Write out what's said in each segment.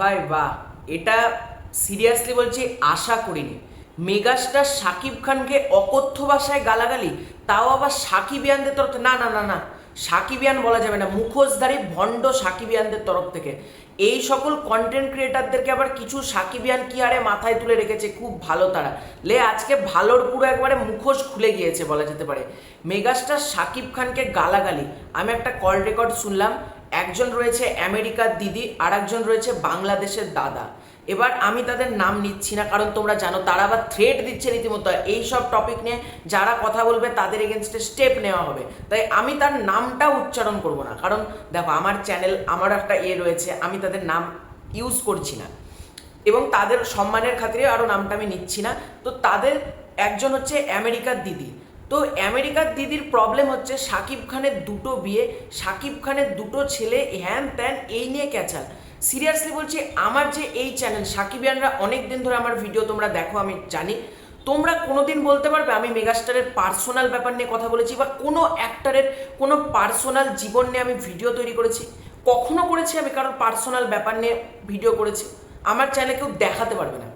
ভাই, বাহ, এটা সিরিয়াসলি বলছি, আশা করিনি। মেগাস্টার শাকিব খানকে অকথ্য ভাষায় গালাগালি, তাও আবার সাকিবিয়ানদের তরফ না না না না, সাকিবিয়ান বলা যাবে না, মুখোশধারী ভণ্ড সাকিবিয়ানদের তরফ থেকে। এই সকল কন্টেন্ট ক্রিয়েটারদেরকে আবার কিছু সাকিবিয়ান কি আরে মাথায় তুলে রেখেছে, খুব ভালো তারা। লে, আজকে ভালোর পুরো একবারে মুখোশ খুলে গিয়েছে বলা যেতে পারে। মেগাস্টার শাকিব খানকে গালাগালি, আমি একটা কল রেকর্ড শুনলাম একজন রয়েছে আমেরিকার দিদি আর একজন রয়েছে বাংলাদেশের দাদা। এবার আমি তাদের নাম নিচ্ছি না, কারণ তোমরা জানো তারা আবার থ্রেট দিচ্ছে রীতিমতো। এই সব টপিক নিয়ে যারা কথা বলবে তাদের এগেনস্টে স্টেপ নেওয়া হবে। তাই আমি তার নামটা উচ্চারণ করব না, কারণ দেখো আমার চ্যানেল আমার একটা ইয়ে রয়েছে, আমি তাদের নাম ইউজ করছি না। এবং তাদের সম্মানের খাতিরে আরও নামটা আমি নিচ্ছি না। তো তাদের একজন হচ্ছে আমেরিকার দিদি। তো আমেরিকার দিদির প্রবলেম হচ্ছে সাকিব খানের দুটো বিয়ে, সাকিব খানের দুটো ছেলে, হ্যান ত্যান, এই নিয়ে ক্যাচাল। সিরিয়াসলি বলছি, আমার যে এই চ্যানেল সাকিবিয়ানরা অনেক দিন ধরে আমার ভিডিও তোমরা দেখো, আমি জানি। তোমরা কোনোদিন বলতে পারবে, আমি মেগাস্টারের পার্সোনাল ব্যাপার নিয়ে কথা বলেছি বা কোনো অ্যাক্টারের কোনো পার্সোনাল জীবন নিয়ে আমি ভিডিও তৈরি করেছি। কখনো করেছি আমি কারোর পার্সোনাল ব্যাপার নিয়ে ভিডিও করেছি। আমার চ্যানেলে কেউ দেখাতে পারবে না।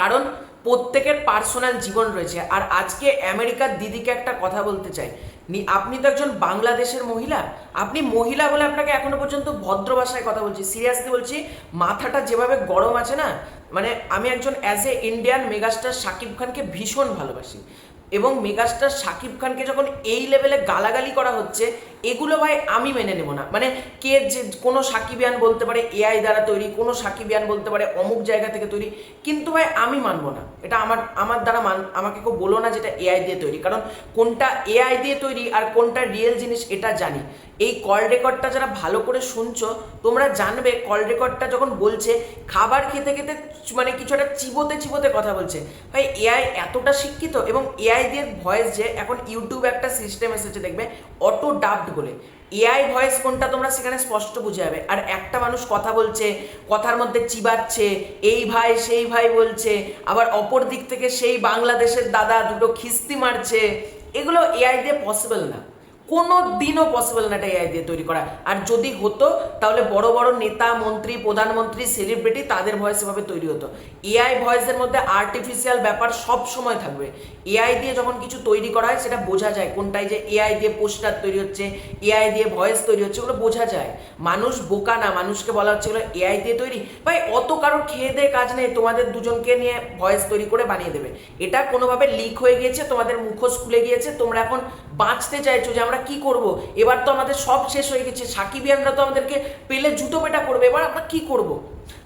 কারণ প্রত্যেকের পার্সোনাল জীবন রয়েছে। আর আজকে আমেরিকার দিদিকে একটা কথা বলতে চাই। আপনি তো একজন বাংলাদেশের মহিলা। আপনি মহিলা বলে আপনাকে এখনও পর্যন্ত ভদ্র ভাষায় কথা বলছি। সিরিয়াসলি বলছি, মাথাটা যেভাবে গরম আছে না মানে আমি একজন as a Indian megastar Shakib খানকে ভীষণ ভালোবাসি। এবং মেগাস্টার শাকিব খানকে যখন এই লেভেলে গালাগালি করা হচ্ছে এগুলো ভাই আমি মেনে নেব না। মানে কে যে কোনো সাকিবিয়ান বলতে পারে এআই দ্বারা তৈরি, কোনো সাকিবিয়ান বলতে পারে, অমুক জায়গা থেকে তৈরি। কিন্তু ভাই আমি মানবো না। এটা আমার আমার দ্বারা মান, আমাকে কেউ বলো না যেটা এআই দিয়ে তৈরি। কারণ কোনটা এআই দিয়ে তৈরি আর কোনটা রিয়েল জিনিস এটা জানি। এই কল রেকর্ডটা যারা ভালো করে শুনছো, তোমরা জানবে কল রেকর্ডটা যখন বলছে, খাবার খেতে খেতে মানে কিছু একটা চিবোতে চিবোতে কথা বলছে। ভাই এআই এতটা শিক্ষিত এবং এআই দিয়ে ভয়েস যে এখন ইউটিউব একটা সিস্টেম এসেছে, দেখবে? অটো ডাবড বলে। এআই ভয়েস কোনটা তোমরা সেখানে স্পষ্ট বুঝে যাবে। আর একটা মানুষ কথা বলছে, কথার মধ্যে চিবাচ্ছে, এই ভাই সেই ভাই বলছে, আবার অপর দিক থেকে সেই বাংলাদেশের দাদা দুটো খিস্তি মারছে, এগুলো এআই দিয়ে পসিবল না। কোনো দিনও পসিবল না এটা এআই দিয়ে তৈরি করা। আর যদি হতো, তাহলে বড় বড় নেতা, মন্ত্রী, প্রধানমন্ত্রী সেলিব্রিটি তাদের ভয়েস এভাবে তৈরি হতো। এআই ভয়েসের মধ্যে আর্টিফিশিয়াল ব্যাপার সব সময় থাকবে। এআই দিয়ে যখন কিছু তৈরি করা হয়, সেটা বোঝা যায় কোনটাই যে এআই দিয়ে পোস্টার তৈরি হচ্ছে এআই দিয়ে ভয়েস তৈরি হচ্ছে ওগুলো বোঝা যায়। মানুষ বোকা না, মানুষকে বলা হচ্ছে এগুলো এআই দিয়ে তৈরি। ভাই, অত কারোর খেয়ে দিয়ে কাজ নেই, তোমাদের দুজনকে নিয়ে ভয়েস তৈরি করে বানিয়ে দেবে। এটা কোনোভাবে লিক হয়ে গিয়েছে, তোমাদের মুখোশ খুলে গিয়েছে, তোমরা এখন বাঁচতে চাইছো যে আমরা কি করব? এবার তো আমাদের সব শেষ হয়ে গেছে। সাকিবিয়ানরা তো আমাদেরকে পেলে জুতো পেটা করবে, এবার আমরা কি করব?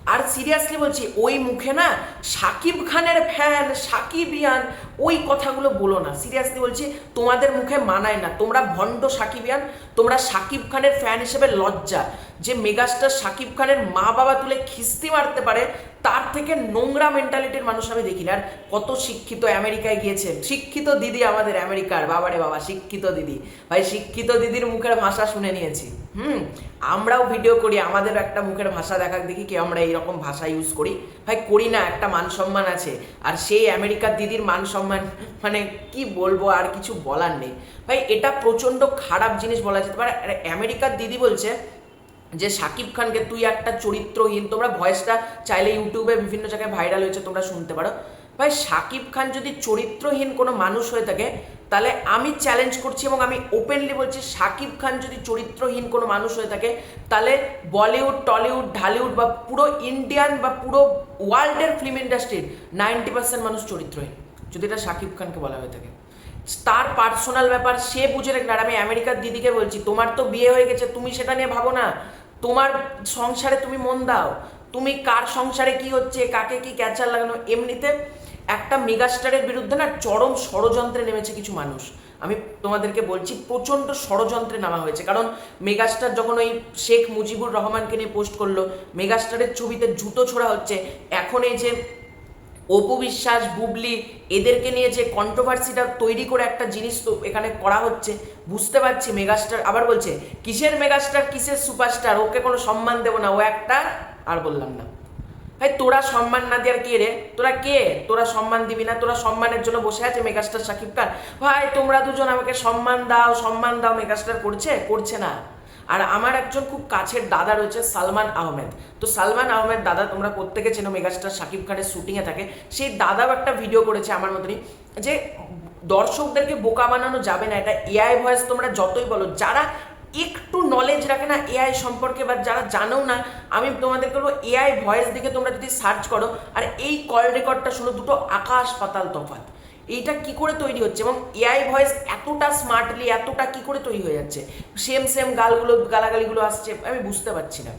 আর সিরিয়াসলি বলছি, ওই মুখে না সাকিব খানের ফ্যান সাকিব সাকিবিয়ান ওই কথাগুলো বলো না। সিরিয়াসলি বলছি, তোমাদের মুখে মানায় না। তোমরা ভণ্ড সাকিবিয়ান তোমরা সাকিব খানের ফ্যান হিসেবে লজ্জা। যে মেগাস্টার সাকিব খানের মা বাবা তুলে খিস্তি মারতে পারে, তার থেকে নোংরা মেন্টালিটির মানুষ আমি দেখি না আর কত শিক্ষিত আমেরিকায় গিয়েছে। শিক্ষিত দিদি আমাদের আমেরিকার। বাবারে বাবা, শিক্ষিত দিদি। ভাই, শিক্ষিত দিদির মুখের ভাষা শুনে নিয়েছি। হুম, আমরাও ভিডিও করি, আমাদের একটা মুখের ভাষা দেখাক দেখি কি আমরা এইরকম ভাষা ইউজ করি। ভাই, করি না, একটা মান সম্মান আছে। আর সেই আমেরিকার দিদির মান সম্মান মানে কি বলব, আর কিছু বলার নেই। ভাই, এটা প্রচণ্ড খারাপ জিনিস বলা যেতে পারে। আমেরিকার দিদি বলছে যে, সাকিব খানকে তুই একটা চরিত্রহীন, তোমরা ভয়েসটা চাইলে ইউটিউবে বিভিন্ন জায়গায় ভাইরাল হয়েছে, তোমরা শুনতে পারো। ভাই, সাকিব খান যদি চরিত্রহীন কোনো মানুষ হয়ে থাকে তাহলে আমি চ্যালেঞ্জ করছি এবং আমি ওপেনলি বলছি, সাকিব খান যদি চরিত্রহীন কোনো মানুষ হয়ে থাকে, তাহলে বলিউড, টলিউড, ঢালিউড বা পুরো ইন্ডিয়ান বা পুরো ওয়ার্ল্ডের ফিল্ম ইন্ডাস্ট্রির নাইনটি পার্সেন্ট মানুষ চরিত্রহীন, যদি এটা সাকিব খানকে বলা হয়ে থাকে। তার পার্সোনাল ব্যাপার, সে বুঝে রাখবে আর আমি আমেরিকার দিদিকে বলছি, তোমার তো বিয়ে হয়ে গেছে, তুমি সেটা নিয়ে ভাবো না। তোমার সংসারে তুমি মন দাও। তুমি কার সংসারে কি হচ্ছে, কাকে কি ক্যাচার লাগানো? এমনিতে একটা মেগাস্টারের বিরুদ্ধে না চরম ষড়যন্ত্রে নেমেছে কিছু মানুষ। আমি তোমাদেরকে বলছি, প্রচণ্ড ষড়যন্ত্রে নামা হয়েছে। কারণ মেগাস্টার যখন ওই শেখ মুজিবুর রহমানকে নিয়ে পোস্ট করল, মেগাস্টারের ছবিতে জুতো ছোড়া হচ্ছে, এখন এই যে অপু বিশ্বাস, বুবলি, এদেরকে নিয়ে যে কন্ট্রোভার্সিটা তৈরি করে একটা জিনিস তো এখানে করা হচ্ছে, বুঝতে পারছি মেগাস্টার আবার বলছে, কিসের মেগাস্টার, কিসের সুপারস্টার, ওকে কোনো সম্মান দেবো না, ও একটা আর বললাম না। ভাই, তোরা সম্মান না দেওয়ার কে রে? তোরা কে? তোরা সম্মান দিবি না? তোরা সম্মানের জন্য বসে আছে মেগাস্টার সাকিব খান? ভাই, তোমরা দুজন আমাকে সম্মান দাও সম্মান দাও, মেগাস্টার করছে? করছে না। আর আমার একজন খুব কাছের দাদা রয়েছে, সালমান আহমেদ। তো সালমান আহমেদ দাদা, তোমরা প্রত্যেকে চেনো মেগাস্টার শাকিব খানের শুটিংয়ে থাকে। সেই দাদাও একটা ভিডিও করেছে আমার মতনই, যে দর্শকদেরকে বোকা বানানো যাবে না। এটা এআই ভয়েস তোমরা যতই বলো, যারা একটু নলেজ রাখে না এআই সম্পর্কে বা যারা জানো না, আমি তোমাদের বলব এআই ভয়েস দিকে তোমরা যদি সার্চ করো, আর এই কল রেকর্ডটা শুনো দুটো আকাশ পাতাল তফাত এইটা কি করে তৈরি হচ্ছে এবং এআই ভয়েস এতটা স্মার্টলি এতটা কি করে তৈরি হয়ে যাচ্ছে? সেম সেম গালগুলো, গালাগালিগুলো আসছে, আমি বুঝতে পারছি না।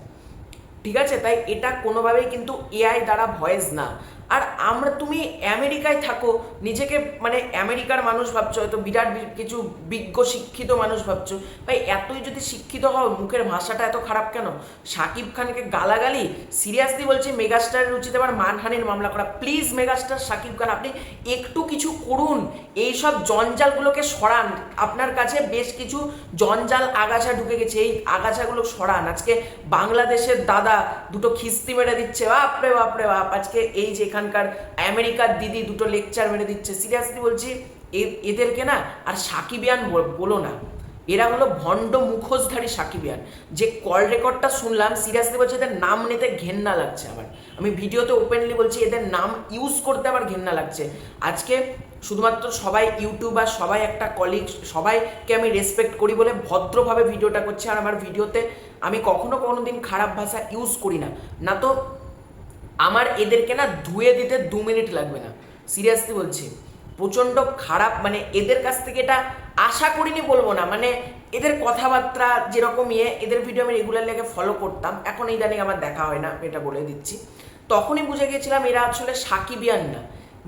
ঠিক আছে, তাই এটা কোনোভাবেই কিন্তু এআই দ্বারা ভয়েস না। আর আমরা, তুমি আমেরিকায় থাকো, নিজেকে মানে আমেরিকার মানুষ ভাবছ, হয়তো বিরাট কিছু বিজ্ঞ শিক্ষিত মানুষ ভাবছ। ভাই, এতই যদি শিক্ষিত হও, মুখের ভাষাটা এত খারাপ কেন? সাকিব খানকে গালাগালি, সিরিয়াসলি বলছি মেগাস্টারের উচিত আবার মানহানির মামলা করা। প্লিজ মেগাস্টার সাকিব খান, আপনি একটু কিছু করুন। এইসব জঞ্জালগুলোকে সরান। আপনার কাছে বেশ কিছু জঞ্জাল আগাছা ঢুকে গেছে, এই আগাছাগুলো সরান। আজকে বাংলাদেশের দাদা দুটো খিস্তি মেরে দিচ্ছে, বাপরে বাপরে, বাপ। আজকে এই যে এখানকার আমেরিকার দিদি দুটো লেকচার মেরে দিচ্ছে। সিরিয়াসলি বলছি এদেরকে না আর সাকিবিয়ান বল- না। এরা হলো ভণ্ড মুখোশধারী সাকিবিয়ান যে কল রেকর্ডটা শুনলাম, সিরিয়াসলি বলছে, এদের নাম নিতে ঘেন্না লাগছে আমার। আমি ভিডিওতে ওপেনলি বলছি, এদের নাম ইউজ করতে আমার ঘেন্না লাগছে। আজকে শুধুমাত্র সবাই ইউটিউবার সবাই একটা কলিগ সবাইকে আমি রেসপেক্ট করি বলে ভদ্রভাবে ভিডিওটা করছি আর আমার ভিডিওতে আমি কখনো কোনো দিন খারাপ ভাষা ইউজ করি না। না তো আমার এদেরকে না ধুয়ে দিতে দু মিনিট লাগবে না। সিরিয়াসলি বলছি, প্রচণ্ড খারাপ মানে এদের কাছ থেকে এটা আশা করিনি বলব না মানে এদের কথাবার্তা যেরকম ইয়ে এদের ভিডিও আমি রেগুলারলি আগে ফলো করতাম, এখন ইদানিং আমার দেখা হয় না, এটা বলে দিচ্ছি। তখনই বুঝে গেছিলাম এরা আসলে সাকিবিয়ান না।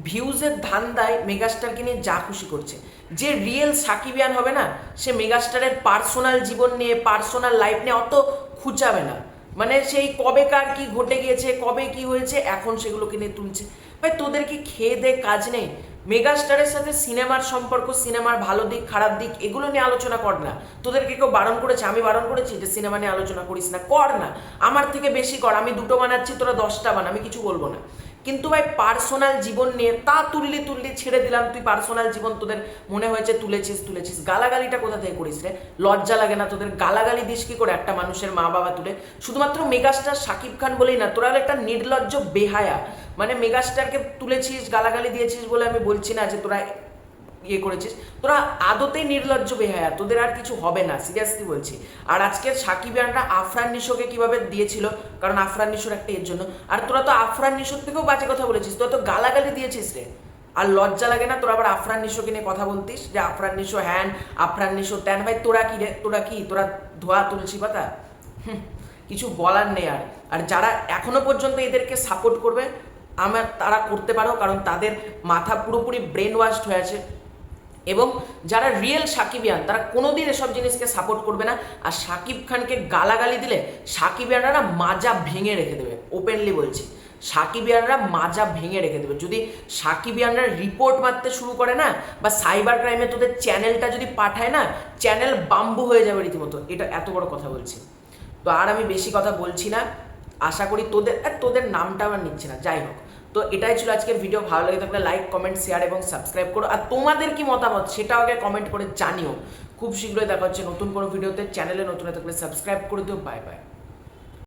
ভিউজের ধান্দায় মেগাস্টারকে নিয়ে যা খুশি করছে। যে রিয়েল সাকিবিয়ান হবে না, সে মেগাস্টারের পার্সোনাল জীবন নিয়ে পার্সোনাল লাইফ নিয়ে অত খুঁচাবে না। মানে সেই কবে কার কি ঘটে গিয়েছে, কবে কি হয়েছে, এখন সেগুলোকে নিয়ে তুলছে। ভাই, তোদের কি খেয়ে দে কাজ নেই? মেগাস্টারের সাথে সিনেমার সম্পর্ক সিনেমার ভালো দিক, খারাপ দিক, এগুলো নিয়ে আলোচনা কর না। তোদেরকে কেউ বারণ করেছে? আমি বারণ করেছি যে সিনেমা নিয়ে আলোচনা করিস না, কর না। আমার থেকে বেশি কর, আমি দুটো বানাচ্ছি, তোরা দশটা বানা, আমি কিছু বলব না। কিন্তু ভাই পার্সোনাল জীবন নিয়ে তা তুললি তুললি ছেড়ে দিলাম, তুই পার্সোনাল জীবন তোদের মনে হয়েছে তুলেছিস তুলেছিস। গালাগালিটা কোথা থেকে করিস রে? লজ্জা লাগে না তোদের? গালাগালি দিস কি করে একটা মানুষের মা বাবা তুলে? শুধুমাত্র মেগাস্টার শাকিব খান বলেই না, তোরা একটা নির্লজ্জ বেহায়া। মানে মেগাস্টারকে তুলেছিস, গালাগালি দিয়েছিস বলে আমি বলছি না যে তোরা ইয়ে করেছিস। তোরা আদতেই নির্লজ্জ বেহায়া, তোদের আর কিছু হবে না, সিরিয়াসলি বলছি। আর আজকের সাকিবিয়ানরা আফরান নিশোকে কীভাবে দিয়েছিল, কারণ আফরান নিশোর একটা এর জন্য। আর তোরা তো আফরান নিশোর থেকেও বাজে কথা বলেছিস, তোরা তো গালাগালি দিয়েছিস রে। আর লজ্জা লাগে না তোরা আবার আফরান নিশোকে নিয়ে কথা বলতিস, যে আফরান নিশো হ্যান, আফরান নিশো ত্যান, ভাই তোরা কি রে, তোরা কি, তোরা ধোয়া তুলসী পাতা? কিছু বলার নেই আর। আর যারা এখনও পর্যন্ত এদেরকে সাপোর্ট করবে, আমার, তারা করতে পারো, কারণ তাদের মাথা পুরোপুরি ব্রেন ওয়াশড হয়ে আছে। এবং যারা রিয়েল সাকিবিয়ান, তারা কোনোদিন এসব জিনিসকে সাপোর্ট করবে না। আর সাকিব খানকে গালাগালি দিলে সাকিবিয়ানরা মাজা ভেঙে রেখে দেবে ওপেনলি বলছি। সাকিবিয়ানরা মাজা ভেঙে রেখে দেবে। যদি সাকিবিয়ানরা রিপোর্ট মারতে শুরু করে না, বা সাইবার ক্রাইমে তোদের চ্যানেলটা যদি পাঠায় না চ্যানেল বাম্বু হয়ে যাবে রীতিমতো। এটা এত বড় কথা বলছি। তো আর আমি বেশি কথা বলছি না। আশা করি তোদের তোদের নামটা আমার নিচ্ছে না। যাই হোক। তো এটাই ছিল আজকের ভিডিও ভালো লাগে থাকলে লাইক কমেন্ট শেয়ার এবং সাবস্ক্রাইব করো। আর তোমাদের কি মতামত? সেটাও আগে কমেন্ট করে জানিও। খুব শীঘ্রই দেখা হচ্ছে নতুন কোনো ভিডিওতে চ্যানেলে নতুন থাকলে সাবস্ক্রাইব করে দিও। Bye bye